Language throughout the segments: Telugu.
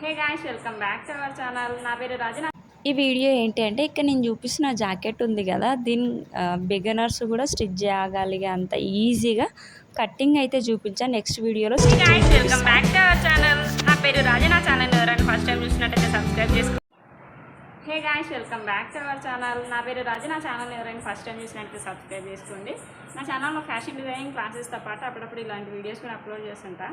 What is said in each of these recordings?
Hey guys welcome back to our channel నా పేరు రాజన. ఈ వీడియో ఏంటి అంటే ఇక్కడ నేను చూపిస్తున్న జాకెట్ ఉంది కదా దీని బిగనర్స్ కూడా స్టిచ్ చేయగలిగే అంత ఈజీగా కట్టింగ్ అయితే చూపించాను నెక్స్ట్ వీడియోలో hey guys welcome back to our channel నా పేరు రాజన. ఛానల్ ఎవరైనా ఫస్ట్ టైం చూసినట్టయితే సబ్స్క్రైబ్ చేసుకో. Hey guys welcome back to our channel నా పేరు రాజన. ఛానల్ ఎవరైనా ఫస్ట్ టైం చూసినట్టయితే సబ్స్క్రైబ్ చేసుకోండి. నా ఛానల్లో ఫ్యాషన్ డిజైనింగ్ క్లాసెస్తో పాటు అప్పుడప్పుడు ఇలాంటి వీడియోస్ కూడా అప్లోడ్ చేస్తుంటా.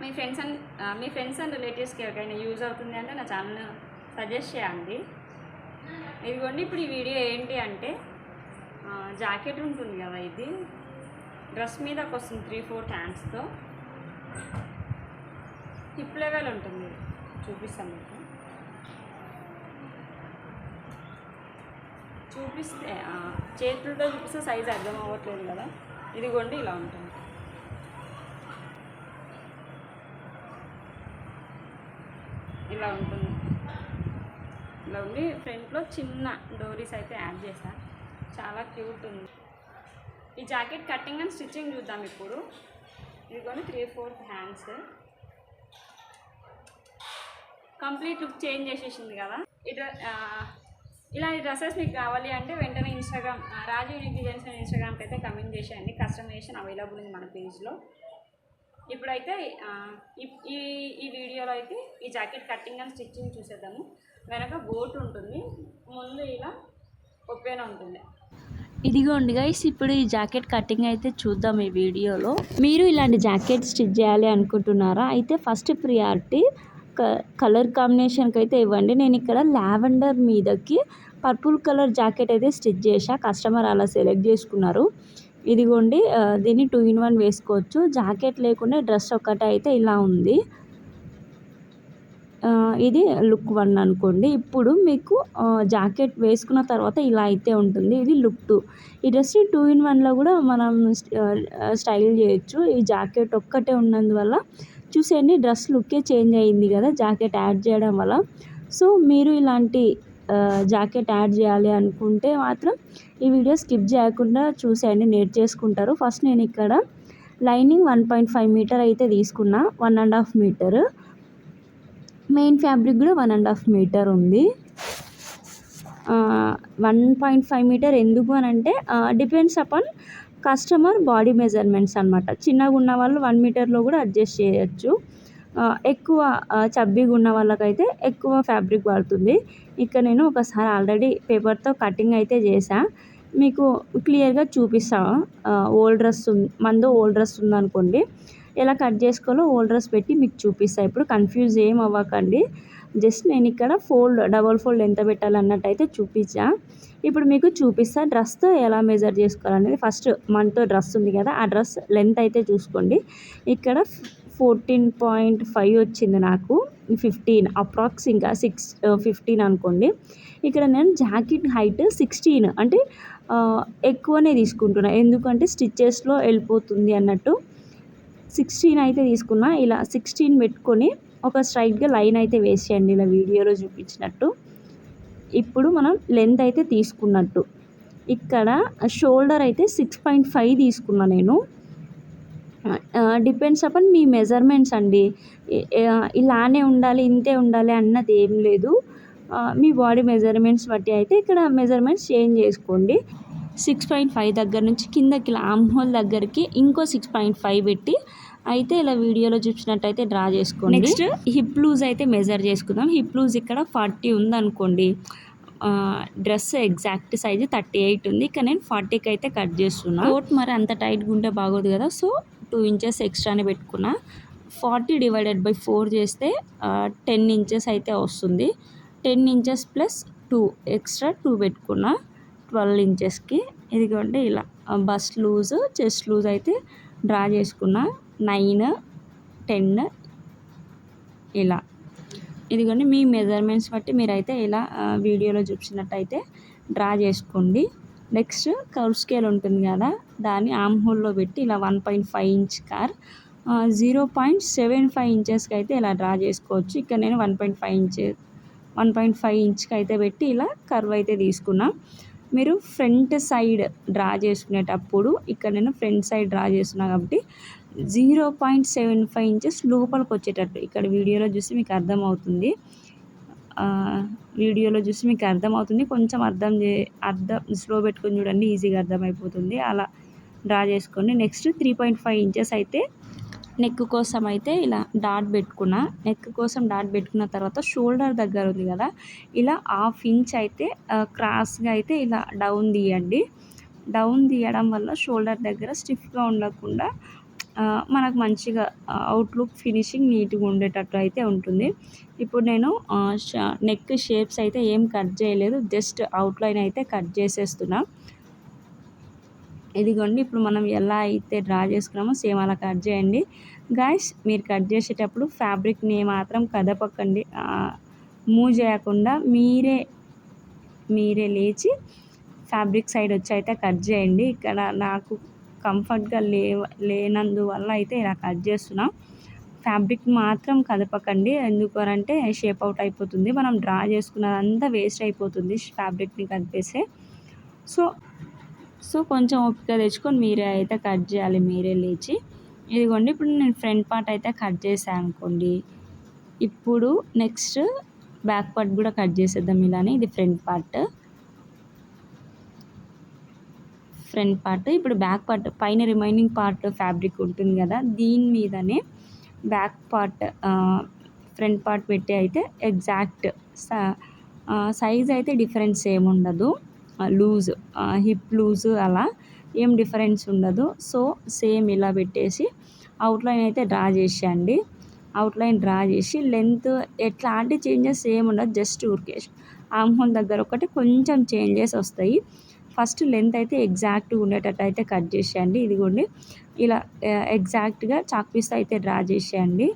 మీ ఫ్రెండ్స్ అండ్ మీ ఫ్రెండ్స్ అండ్ రిలేటివ్స్కి ఎవరికైనా యూజ్ అవుతుంది అంటే నా ఛానల్ సజెస్ట్ చేయండి. ఇదిగోండి ఇప్పుడు ఈ వీడియో ఏంటి అంటే జాకెట్ ఉంటుంది కదా ఇది. డ్రెస్ మీదకి వస్తుంది త్రీ ఫోర్ హ్యాండ్స్తో హిప్ లెవెల్ ఉంటుంది చూపిస్తాను మీకు. చూపిస్తే చేతులతో చూపిస్తే సైజ్ అర్థం అవ్వట్లేదు కదా. ఇదిగోండి ఇలా ఉంటుంది. ఇలా ఉంటుంది. ఇలా ఉండి ఫ్రంట్లో చిన్న డోరీస్ అయితే యాడ్ చేశాను చాలా క్యూట్ ఉంది. ఈ జాకెట్ కటింగ్ అండ్ స్టిచ్చింగ్ చూద్దాం ఇప్పుడు. ఇదిగోని three fourth hands complete look change చేసేసింది కదా. ఇటు ఇలాంటి డ్రెస్సెస్ మీకు కావాలి అంటే వెంటనే ఇన్స్టాగ్రామ్ రాజు యూనిక్ డిజైన్స్ అని ఇన్స్టాగ్రామ్కి అయితే కమెంట్ చేసేయండి. కస్టమైజేషన్ అవైలబుల్ ఉంది మన పేజ్లో ఇప్పుడైతే ఈ- ఈ వీడియోలో అయితే ఈ జాకెట్ కటింగ్ అండ్ స్టిచ్చింగ్ చూసేద్దాము. వెనక బోట్ ఉంటుంది. ముందు ఇలా ఒప్పేన ఉంటుంది. ఇదిగోండి గైస్ ఇప్పుడు ఈ జాకెట్ కటింగ్ అయితే చూద్దాం ఈ వీడియోలో. మీరు ఇలాంటి జాకెట్ స్టిచ్ చేయాలి అనుకుంటున్నారా? అయితే ఫస్ట్ ప్రియారిటీ కలర్ కాంబినేషన్కి అయితే ఇవ్వండి. నేను ఇక్కడ లావెండర్ మీదకి పర్పుల్ కలర్ జాకెట్ అయితే స్టిచ్ చేశాను కస్టమర్ అలా సెలెక్ట్ చేసుకున్నారు. ఇదిగోండి దీన్ని టూ ఇన్ వన్ వేసుకోవచ్చు. జాకెట్ లేకుండా డ్రెస్ ఒక్కటే అయితే ఇలా ఉంది. ఇది లుక్ వన్ అనుకోండి. ఇప్పుడు మీకు జాకెట్ వేసుకున్న తర్వాత ఇలా అయితే ఉంటుంది. ఇది లుక్ టూ ఈ డ్రెస్ టూ ఇన్ వన్లో కూడా మనం స్టైల్ చేయొచ్చు. ఈ జాకెట్ ఒక్కటే ఉన్నందువల్ల చూసేయండి డ్రెస్ లుక్కే చేంజ్ అయ్యింది కదా జాకెట్ యాడ్ చేయడం వల్ల. సో మీరు ఇలాంటి జాకెట్ యాడ్ చేయాలి అనుకుంటే మాత్రం ఈ వీడియో స్కిప్ చేయకుండా చూసేయండి నేర్చేసుకుంటారు ఫస్ట్ నేను ఇక్కడ lining one point five metre అయితే తీసుకున్నా one and half metre. Main fabric కూడా వన్ అండ్ హాఫ్ మీటర్ ఉంది. వన్ పాయింట్ ఫైవ్ మీటర్ ఎందుకు అని అంటే depends upon customer body measurements అనమాట చిన్నగా ఉన్న వాళ్ళు వన్ మీటర్లో కూడా అడ్జస్ట్ చేయొచ్చు. ఎక్కువ చబ్బీగా ఉన్న వాళ్ళకైతే ఎక్కువ ఫ్యాబ్రిక్ పడుతుంది ఇక్కడ నేను ఒకసారి ఆల్రెడీ పేపర్తో కటింగ్ అయితే చేసా మీకు క్లియర్గా చూపిస్తా. ఓల్డ్ డ్రెస్ మందు మందో ఓల్డ్ డ్రెస్ ఉందనుకోండి. ఎలా కట్ చేసుకోవాలో ఓల్డ్ డ్రెస్ పెట్టి మీకు చూపిస్తాను ఇప్పుడు కన్ఫ్యూజ్ ఏం అవ్వకండి. జస్ట్ నేను ఇక్కడ ఫోల్డ్ డబల్ ఫోల్డ్ ఎంత పెట్టాలన్నట్టు అయితే చూపించా ఇప్పుడు మీకు చూపిస్తా డ్రెస్తో ఎలా మెజర్ చేసుకోవాలనేది. ఫస్ట్ మనతో డ్రెస్ ఉంది కదా ఆ డ్రెస్ లెంత్ అయితే చూసుకోండి. ఇక్కడ ఫోర్టీన్ పాయింట్ ఫైవ్ వచ్చింది నాకు. ఫిఫ్టీన్ అప్రాక్స్ ఇంకా సిక్స్ ఫిఫ్టీన్ అనుకోండి. ఇక్కడ నేను జాకెట్ హైట్ సిక్స్టీన్ అంటే ఎక్కువనే తీసుకుంటున్నా. ఎందుకంటే స్టిచ్చెస్లో వెళ్ళిపోతుంది అన్నట్టు. సిక్స్టీన్ అయితే తీసుకున్నా ఇలా సిక్స్టీన్ పెట్టుకొని ఒక స్ట్రైట్గా లైన్ అయితే వేసేయండి. ఇలా వీడియోలో చూపించినట్టు. ఇప్పుడు మనం లెంత్ అయితే తీసుకున్నట్టు. ఇక్కడ షోల్డర్ అయితే సిక్స్ పాయింట్ ఫైవ్ తీసుకున్నా నేను. డిపెండ్స్ అపాన్ మీ మెజర్మెంట్స్ అండి. ఇలానే ఉండాలి ఇంతే ఉండాలి అన్నది ఏం లేదు. మీ బాడీ మెజర్మెంట్స్ బట్టి అయితే ఇక్కడ మెజర్మెంట్స్ చేంజ్ చేసుకోండి. సిక్స్ పాయింట్ ఫైవ్ దగ్గర నుంచి కిందకి ఇలా ఆమ్ హోల్ దగ్గరికి ఇంకో సిక్స్ పాయింట్ ఫైవ్ పెట్టి అయితే ఇలా వీడియోలో చూసినట్టయితే డ్రా చేసుకోండి. నెక్స్ట్ హిప్ లూజ్ అయితే మెజర్ చేసుకుందాం. హిప్ లూజ్ ఇక్కడ ఫార్టీ ఉందనుకోండి. Dress exact size thirty eight ఉంది. ఇక్కడ నేను ఫార్టీకి అయితే కట్ చేస్తున్నా. కోట్ మరి అంత టైట్గా ఉంటే బాగోదు కదా. సో టూ ఇంచెస్ ఎక్స్ట్రానే పెట్టుకున్నా. ఫార్టీ డివైడెడ్ బై ఫోర్ చేస్తే టెన్ ఇంచెస్ అయితే వస్తుంది. Ten inches plus two extra two పెట్టుకున్నా ట్వెల్వ్ ఇంచెస్కి. ఇదిగోండి ఇలా బస్ లూజ్ చెస్ట్ లూజ్ అయితే డ్రా చేసుకున్నా నైన్ టెన్ ఇలా. ఇదిగోండి మీ మెజర్మెంట్స్ బట్టి మీరైతే ఇలా వీడియోలో చూపించినట్టయితే డ్రా చేసుకోండి. నెక్స్ట్ కర్వ్ స్కేల్ ఉంటుంది కదా దాన్ని ఆమ్ హోల్లో పెట్టి ఇలా వన్ పాయింట్ ఫైవ్ ఇంచ్ కార్ జీరో పాయింట్ సెవెన్ ఫైవ్ ఇంచెస్కి అయితే ఇలా డ్రా చేసుకోవచ్చు. ఇక్కడ నేను one point five inch one point five ఇంచ్కి అయితే పెట్టి ఇలా కర్వ్ అయితే తీసుకున్నా. మీరు ఫ్రంట్ సైడ్ డ్రా చేసుకునేటప్పుడు ఇక్కడ నేను ఫ్రంట్ సైడ్ డ్రా చేస్తున్నా కాబట్టి zero point seven five inches లోపలికి వచ్చేటట్టు. ఇక్కడ వీడియోలో చూసి మీకు అర్థమవుతుంది. వీడియోలో చూసి మీకు అర్థమవుతుంది. కొంచెం అర్థం చే అర్థం స్లో పెట్టుకొని చూడండి ఈజీగా అర్థమైపోతుంది. అలా డ్రా చేసుకోండి next three point five inches అయితే నెక్ కోసం అయితే ఇలా డాట్ పెట్టుకున్న. నెక్ కోసం డాట్ పెట్టుకున్న తర్వాత షోల్డర్ దగ్గర ఉంది కదా ఇలా హాఫ్ ఇంచ్ అయితే క్రాస్గా అయితే ఇలా డౌన్ తీయండి. డౌన్ తీయడం వల్ల షోల్డర్ దగ్గర స్టిఫ్గా ఉండకుండా మనకు మంచిగా అవుట్లుక్ ఫినిషింగ్ నీట్గా ఉండేటట్టు అయితే ఉంటుంది. ఇప్పుడు నేను నెక్ షేప్స్ అయితే ఏం కట్ చేయలేదు జస్ట్ అవుట్లైన్ అయితే కట్ చేసేస్తున్నా. ఇదిగోండి ఇప్పుడు మనం ఎలా అయితే డ్రా చేసుకున్నామో సేమ్ అలా కట్ చేయండి. గాయస్ మీరు కట్ చేసేటప్పుడు ఫ్యాబ్రిక్ని మాత్రం కదపకండి. మూవ్ చేయకుండా మీరే మీరే లేచి ఫ్యాబ్రిక్ సైడ్ వచ్చి అయితే కట్ చేయండి. ఇక్కడ నాకు కంఫర్ట్గా లే లేనందువల్ల అయితే ఇలా కట్ చేస్తున్నాం. ఫ్యాబ్రిక్ మాత్రం కదపకండి. ఎందుకు అంటే షేప్ అవుట్ అయిపోతుంది. మనం డ్రా చేసుకున్నదంతా వేస్ట్ అయిపోతుంది ఫ్యాబ్రిక్ని కదిపేసే సో సో కొంచెం ఓపిక తెచ్చుకొని మీరే అయితే కట్ చేయాలి మీరే లేచి. ఇదిగోండి ఇప్పుడు నేను ఫ్రంట్ పార్ట్ అయితే కట్ చేశాను అనుకోండి. ఇప్పుడు నెక్స్ట్ బ్యాక్ పార్ట్ కూడా కట్ చేసేద్దాం ఇలానే ఇది ఫ్రంట్ పార్ట్. ఫ్రంట్ పార్ట్ ఇప్పుడు బ్యాక్ పార్ట్ పైన రిమైనింగ్ పార్ట్ ఫ్యాబ్రిక్ ఉంటుంది కదా దీని మీదనే బ్యాక్ పార్ట్ ఫ్రంట్ పార్ట్ పెట్టి అయితే ఎగ్జాక్ట్ సైజ్ అయితే డిఫరెన్స్ ఏమి ఉండదు లూజ్ హిప్ లూజ్ అలా ఏం డిఫరెన్స్ ఉండదు. సో సేమ్ ఇలా పెట్టేసి అవుట్లైన్ అయితే డ్రా చేసేయండి. అవుట్లైన్ డ్రా చేసి లెంత్ ఎట్లాంటి చేంజెస్ ఏమి ఉండదు. జస్ట్ ఊరికే ఆమ్హోల్ దగ్గర ఒకటి కొంచెం చేంజెస్ వస్తాయి. ఫస్ట్ లెంత్ అయితే ఎగ్జాక్ట్గా ఉండేటట్టు అయితే కట్ చేసేయండి. ఇదిగోండి. ఇలా ఎగ్జాక్ట్గా చాక్పీస్ అయితే డ్రా చేసేయండి.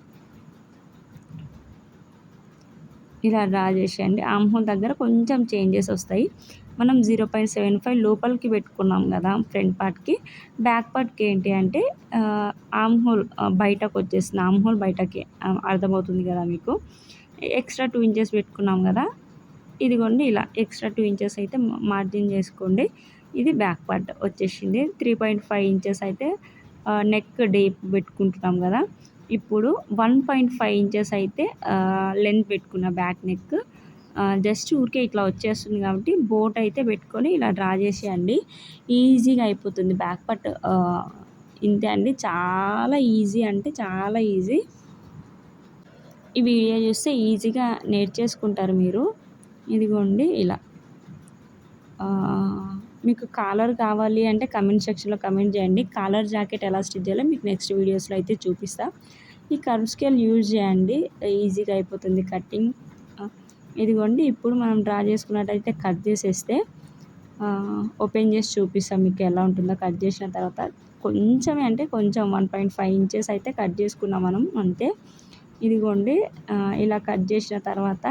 ఇలా డ్రా చేసేయండి. ఆమ్హోల్ దగ్గర కొంచెం చేంజెస్ వస్తాయి. మనం జీరో పాయింట్ సెవెన్ ఫైవ్ లోపలికి పెట్టుకున్నాం కదా ఫ్రంట్ పార్ట్కి. బ్యాక్ పార్ట్కి ఏంటి అంటే ఆమ్ హోల్ బయటకు వచ్చేస్తుంది ఆమ్ హోల్ బయటకి అర్థమవుతుంది కదా మీకు? ఎక్స్ట్రా టూ ఇంచెస్ పెట్టుకున్నాం కదా. ఇదిగోండి ఇలా ఎక్స్ట్రా టూ ఇంచెస్ అయితే మార్జిన్ చేసుకోండి. ఇది బ్యాక్ పార్ట్ వచ్చేసింది. త్రీ పాయింట్ ఫైవ్ ఇంచెస్ అయితే నెక్ డేప్ పెట్టుకుంటున్నాం కదా. ఇప్పుడు వన్ పాయింట్ ఫైవ్ ఇంచెస్ అయితే లెంత్ పెట్టుకున్న బ్యాక్ నెక్. జస్ట్ ఊరికే ఇట్లా వచ్చేస్తుంది కాబట్టి బోట్ అయితే పెట్టుకొని ఇలా డ్రా చేసేయండి. ఈజీగా అయిపోతుంది బ్యాక్ పట్ ఇంతే అండి. చాలా ఈజీ అంటే చాలా ఈజీ. ఈ వీడియో చూస్తే ఈజీగా నేర్చేసుకుంటారు మీరు. ఇదిగోండి ఇలా. మీకు కాలర్ కావాలి అంటే కమెంట్ సెక్షన్లో కమెంట్ చేయండి. కాలర్ జాకెట్ ఎలా స్టిచ్ చేయాలో మీకు నెక్స్ట్ వీడియోస్లో అయితే చూపిస్తా. ఈ కర్వ్ స్కేల్ యూజ్ చేయండి. ఈజీగా అయిపోతుంది కటింగ్. ఇదిగోండి ఇప్పుడు మనం డ్రా చేసుకున్నట్టయితే కట్ చేసేస్తే ఓపెన్ చేసి చూపిస్తాం మీకు ఎలా ఉంటుందో. కట్ చేసిన తర్వాత కొంచెమే అంటే కొంచెం వన్ పాయింట్ ఫైవ్ ఇంచెస్ అయితే కట్ చేసుకున్నాం మనం అంతే. ఇదిగోండి ఇలా కట్ చేసిన తర్వాత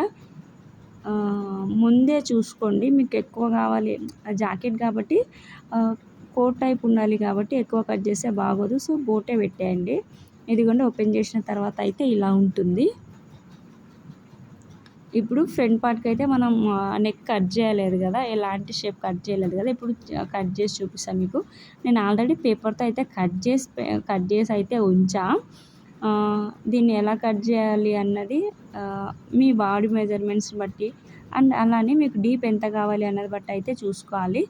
ముందే చూసుకోండి మీకు ఎక్కువ కావాలి జాకెట్ కాబట్టి కోట్ టైప్ ఉండాలి కాబట్టి ఎక్కువ కట్ చేస్తే బాగోదు. సో బోటే పెట్టేయండి. ఇదిగోండి ఓపెన్ చేసిన తర్వాత అయితే ఇలా ఉంటుంది. ఇప్పుడు ఫ్రంట్ పార్ట్కి అయితే మనం నెక్ కట్ చేయలేదు కదా ఎలాంటి షేప్ కట్ చేయలేదు కదా ఇప్పుడు కట్ చేసి చూపిస్తాను మీకు. నేను ఆల్రెడీ పేపర్తో అయితే కట్ చేసి కట్ చేసి అయితే ఉంచా. దీన్ని ఎలా కట్ చేయాలి అన్నది మీ బాడీ మెజర్మెంట్స్ బట్టి అండ్ అలానే మీకు డీప్ ఎంత కావాలి అన్నది బట్టి అయితే చూసుకోవాలి.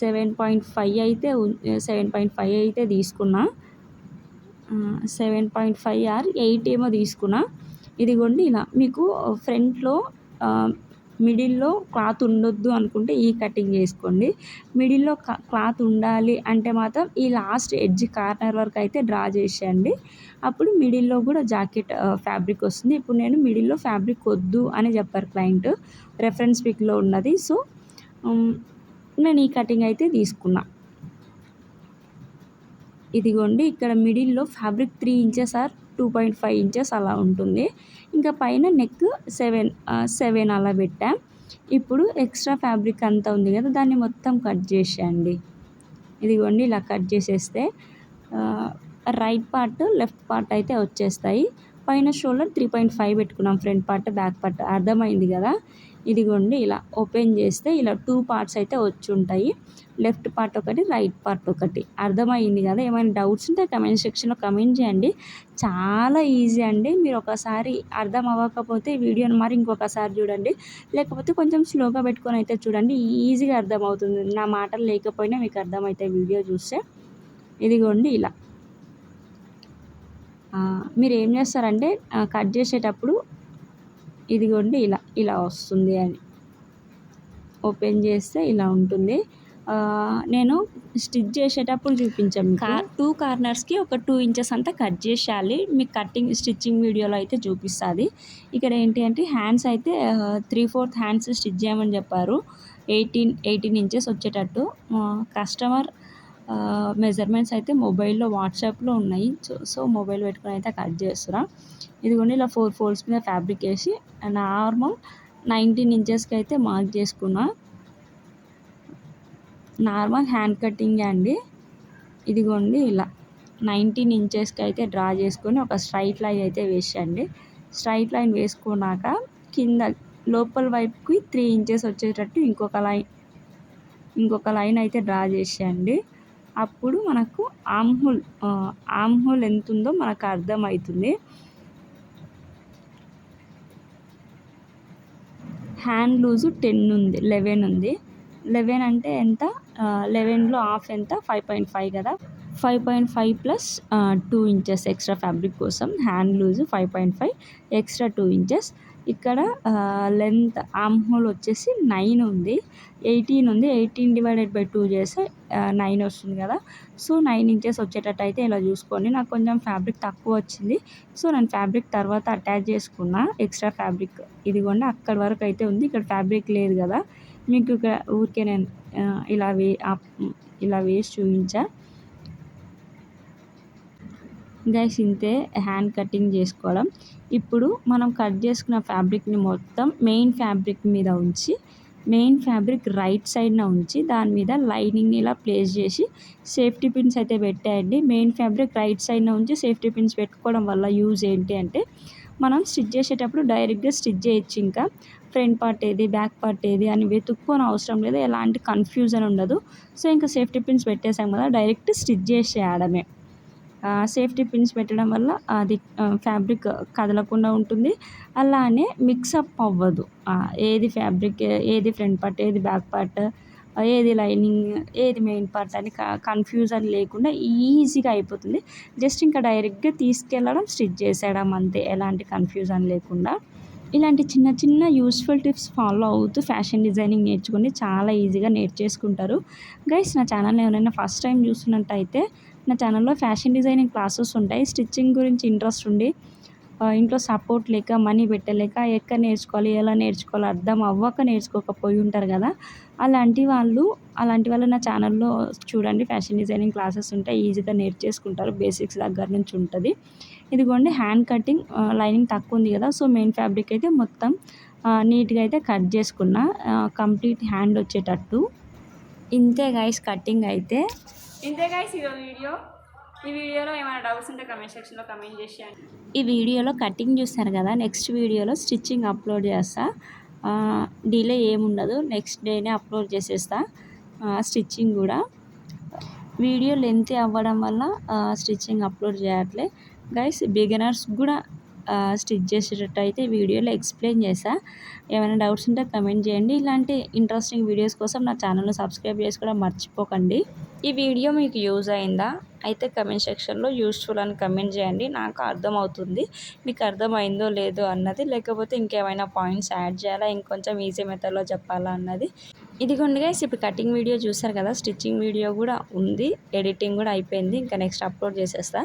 సెవెన్ పాయింట్ ఫైవ్ అయితే సెవెన్ పాయింట్ ఫైవ్ అయితే తీసుకున్నా. Seven point five or eight ఏమో తీసుకున్నా. ఇదిగోండి ఇలా. మీకు ఫ్రంట్లో మిడిల్లో క్లాత్ ఉండొద్దు అనుకుంటే ఈ కటింగ్ చేసుకోండి. మిడిల్లో క్లాత్ ఉండాలి అంటే మాత్రం ఈ లాస్ట్ ఎడ్జ్ కార్నర్ వరకు అయితే డ్రా చేసేయండి. అప్పుడు మిడిల్లో కూడా జాకెట్ ఫ్యాబ్రిక్ వస్తుంది. ఇప్పుడు నేను మిడిల్లో ఫ్యాబ్రిక్ వద్దు అని చెప్పారు క్లయింట్. రెఫరెన్స్ పిక్లో ఉన్నది. సో నేను ఈ కటింగ్ అయితే తీసుకున్నా. ఇదిగోండి ఇక్కడ మిడిల్లో fabric three inches or two point five inches అలా ఉంటుంది. ఇంకా పైన నెక్ సెవెన్ సెవెన్ అలా పెట్టాం. ఇప్పుడు ఎక్స్ట్రా ఫ్యాబ్రిక్ అంతా ఉంది కదా దాన్ని మొత్తం కట్ చేసేయండి. ఇదిగోండి ఇలా కట్ చేసేస్తే రైట్ పార్ట్ లెఫ్ట్ పార్ట్ అయితే వచ్చేస్తాయి. పైన షోల్డర్ త్రీ పాయింట్ ఫైవ్ పెట్టుకున్నాం ఫ్రంట్ పార్ట్ బ్యాక్ పార్ట్. అర్థమైంది కదా? ఇదిగోండి ఇలా ఓపెన్ చేస్తే ఇలా టూ పార్ట్స్ అయితే వచ్చి ఉంటాయి లెఫ్ట్ పార్ట్ ఒకటి రైట్ పార్ట్ ఒకటి. అర్థమైంది కదా? ఏమైనా డౌట్స్ ఉంటే కమెంట్ సెక్షన్లో కమెంట్ చేయండి. చాలా ఈజీ అండి. మీరు ఒకసారి అర్థం అవ్వకపోతే వీడియోని మరి ఇంకొకసారి చూడండి. లేకపోతే కొంచెం స్లోగా పెట్టుకొని అయితే చూడండి. ఈజీగా అర్థమవుతుంది. నా మాటలు లేకపోయినా మీకు అర్థమవుతాయి వీడియో చూస్తే. ఇదిగోండి ఇలా. మీరు ఏం చేస్తారంటే కట్ చేసేటప్పుడు ఇదిగోండి ఇలా ఇలా వస్తుంది అని. ఓపెన్ చేస్తే ఇలా ఉంటుంది. నేను స్టిచ్ చేసేటప్పుడు చూపించాను కార్ టూ కార్నర్స్కి ఒక టూ ఇంచెస్ అంతా కట్ చేసేయాలి. మీకు కటింగ్ స్టిచ్చింగ్ వీడియోలో అయితే చూపిస్తుంది. ఇక్కడ ఏంటి అంటే హ్యాండ్స్ అయితే త్రీ ఫోర్త్ హ్యాండ్స్ స్టిచ్ చేయమని చెప్పారు. ఎయిటీన్ ఎయిటీన్ ఇంచెస్ వచ్చేటట్టు. కస్టమర్ మెజర్మెంట్స్ అయితే మొబైల్లో వాట్సాప్లో ఉన్నాయి. సో సో మొబైల్ పెట్టుకొని అయితే కట్ చేస్తున్నా. ఇదిగోండి ఇలా ఫోర్ ఫోల్డ్స్ మీద ఫ్యాబ్రిక్ వేసి నార్మల్ నైన్టీన్ ఇంచెస్కి అయితే మార్క్ చేసుకున్నా. నార్మల్ హ్యాండ్ కటింగ్ అండి. ఇదిగోండి ఇలా నైన్టీన్ ఇంచెస్కి అయితే డ్రా చేసుకొని ఒక స్ట్రైట్ లైన్ అయితే వేసేయండి. స్ట్రైట్ లైన్ వేసుకున్నాక కింద లోపల వైపుకి త్రీ ఇంచెస్ వచ్చేటట్టు ఇంకొక లైన్ ఇంకొక లైన్ అయితే డ్రా చేసేయండి. అప్పుడు మనకు ఆమ్హోల్ ఆమ్హోల్ ఎంత ఉందో మనకు అర్థమవుతుంది హ్యాండ్ లూజు టెన్ ఉంది లెవెన్ ఉంది. లెవెన్ అంటే ఎంత? లెవెన్లో హాఫ్ ఎంత? ఫైవ్ పాయింట్ ఫైవ్ కదా. Five point five plus two inches extra fabric కోసం hand loose five point five extra two inches. ఇక్కడ లెంత్ ఆమ్ హోల్ వచ్చేసి నైన్ ఉంది. ఎయిటీన్ ఉంది. ఎయిటీన్ డివైడెడ్ బై టూ చేస్తే నైన్ వస్తుంది కదా. సో నైన్ ఇంచెస్ వచ్చేటట్టు అయితే ఇలా చూసుకోండి. నాకు కొంచెం ఫ్యాబ్రిక్ తక్కువ వచ్చింది. సో నేను ఫ్యాబ్రిక్ తర్వాత అటాచ్ చేసుకున్నా. ఎక్స్ట్రా ఫ్యాబ్రిక్ ఇదిగోండి అక్కడ వరకు అయితే ఉంది. ఇక్కడ ఫ్యాబ్రిక్ లేదు కదా. మీకు ఇక్కడ ఊరికే నేను ఇలా వే ఇలా వేసి చూపించా. గైస్ ఇంతే హ్యాండ్ కటింగ్ చేసుకోవడం. ఇప్పుడు మనం కట్ చేసుకున్న ఫ్యాబ్రిక్ని మొత్తం మెయిన్ ఫ్యాబ్రిక్ మీద ఉంచి మెయిన్ ఫ్యాబ్రిక్ రైట్ సైడ్న ఉంచి దాని మీద లైనింగ్ని ఇలా ప్లేస్ చేసి సేఫ్టీ పిన్స్ అయితే పెట్టేయండి. మెయిన్ ఫ్యాబ్రిక్ రైట్ సైడ్న ఉంచి సేఫ్టీ పిన్స్ పెట్టుకోవడం వల్ల యూజ్ ఏంటి అంటే మనం స్టిచ్ చేసేటప్పుడు డైరెక్ట్గా స్టిచ్ చేయొచ్చు ఇంకా. ఫ్రంట్ పార్ట్ ఏది బ్యాక్ పార్ట్ ఏది అని వెతుక్కోని అవసరం లేదు. ఎలాంటి కన్ఫ్యూజన్ ఉండదు. సో ఇంకా సేఫ్టీ పిన్స్ పెట్టేసాం కదా డైరెక్ట్ స్టిచ్ చేసేయడమే. సేఫ్టీ పిన్స్ పెట్టడం వల్ల అది ఫ్యాబ్రిక్ కదలకుండా ఉంటుంది. అలానే మిక్సప్ అవ్వదు. ఏది ఫ్యాబ్రిక్ ఏది ఫ్రంట్ పార్ట్ ఏది బ్యాక్ పార్ట్ ఏది లైనింగ్ ఏది మెయిన్ పార్ట్ అని కన్ఫ్యూజన్ లేకుండా ఈజీగా అయిపోతుంది. జస్ట్ ఇంకా డైరెక్ట్గా తీసుకెళ్ళడం స్టిచ్ చేసేయడం అంతే. ఎలాంటి కన్ఫ్యూజన్ లేకుండా. ఇలాంటి చిన్న చిన్న యూస్ఫుల్ టిప్స్ ఫాలో అవుతూ ఫ్యాషన్ డిజైనింగ్ నేర్చుకుని చాలా ఈజీగా నేర్చేసుకుంటారు. గైస్ నా ఛానల్ ఎవరైనా ఫస్ట్ టైం చూస్తున్నట్టయితే నా ఛానల్లో ఫ్యాషన్ డిజైనింగ్ క్లాసెస్ ఉంటాయి. స్టిచ్చింగ్ గురించి ఇంట్రెస్ట్ ఉండి ఇంట్లో సపోర్ట్ లేక మనీ పెట్టలేక ఎక్కడ నేర్చుకోవాలి ఎలా నేర్చుకోవాలి అర్థం అవ్వక నేర్చుకోకపోయి ఉంటారు కదా. అలాంటి వాళ్ళు అలాంటి వాళ్ళు నా ఛానల్లో చూడండి. ఫ్యాషన్ డిజైనింగ్ క్లాసెస్ ఉంటాయి ఈజీగా నేర్చేసుకుంటారు బేసిక్స్ దగ్గర నుంచి ఉంటుంది. ఇదిగోండి హ్యాండ్ కటింగ్ లైనింగ్ తక్కువ ఉంది కదా. సో మెయిన్ ఫ్యాబ్రిక్ అయితే మొత్తం నీట్గా అయితే కట్ చేసుకున్నా. కంప్లీట్ హ్యాండ్ వచ్చేటట్టు. ఇంతే గైస్ కటింగ్ అయితే. ఇంతే గైస్ వీడియో ఈ వీడియోలో ఏమైనా డౌట్స్ ఉంటే కమెంట్ సెక్షన్లో కమెంట్ చేసేయండి ఈ వీడియోలో కటింగ్ చూస్తారు కదా నెక్స్ట్ వీడియోలో స్టిచ్చింగ్ అప్లోడ్ చేస్తా. డిలే ఏముండదు నెక్స్ట్ డేనే అప్లోడ్ చేసేస్తా. స్టిచ్చింగ్ కూడా. వీడియో లెంత్ అవ్వడం వల్ల స్టిచ్చింగ్ అప్లోడ్ చేయట్లే. గైస్ బిగినర్స్ కూడా స్టిచ్ చేసేటట్టు అయితే వీడియోలో ఎక్స్ప్లెయిన్ చేసా ఏమైనా డౌట్స్ ఉంటే కమెంట్ చేయండి. ఇలాంటి ఇంట్రెస్టింగ్ వీడియోస్ కోసం నా ఛానల్ను సబ్స్క్రైబ్ చేసుకోవడం మర్చిపోకండి. ఈ వీడియో మీకు యూజ్ అయిందా? అయితే కమెంట్ సెక్షన్లో యూస్ఫుల్ అని కమెంట్ చేయండి. నాకు అర్థమవుతుంది. మీకు అర్థమైందో లేదో అన్నది. లేకపోతే ఇంకేమైనా పాయింట్స్ యాడ్ చేయాలా? ఇంకొంచెం ఈజీ మెథడ్లో చెప్పాలా అన్నది. ఇదిగోండి గైస్ ఇప్పుడు కటింగ్ వీడియో చూసారు కదా స్టిచ్చింగ్ వీడియో కూడా ఉంది ఎడిటింగ్ కూడా అయిపోయింది ఇంకా నెక్స్ట్ అప్లోడ్ చేసేస్తా.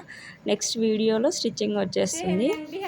నెక్స్ట్ వీడియోలో స్టిచ్చింగ్ వచ్చేస్తుంది. హ్యాపీ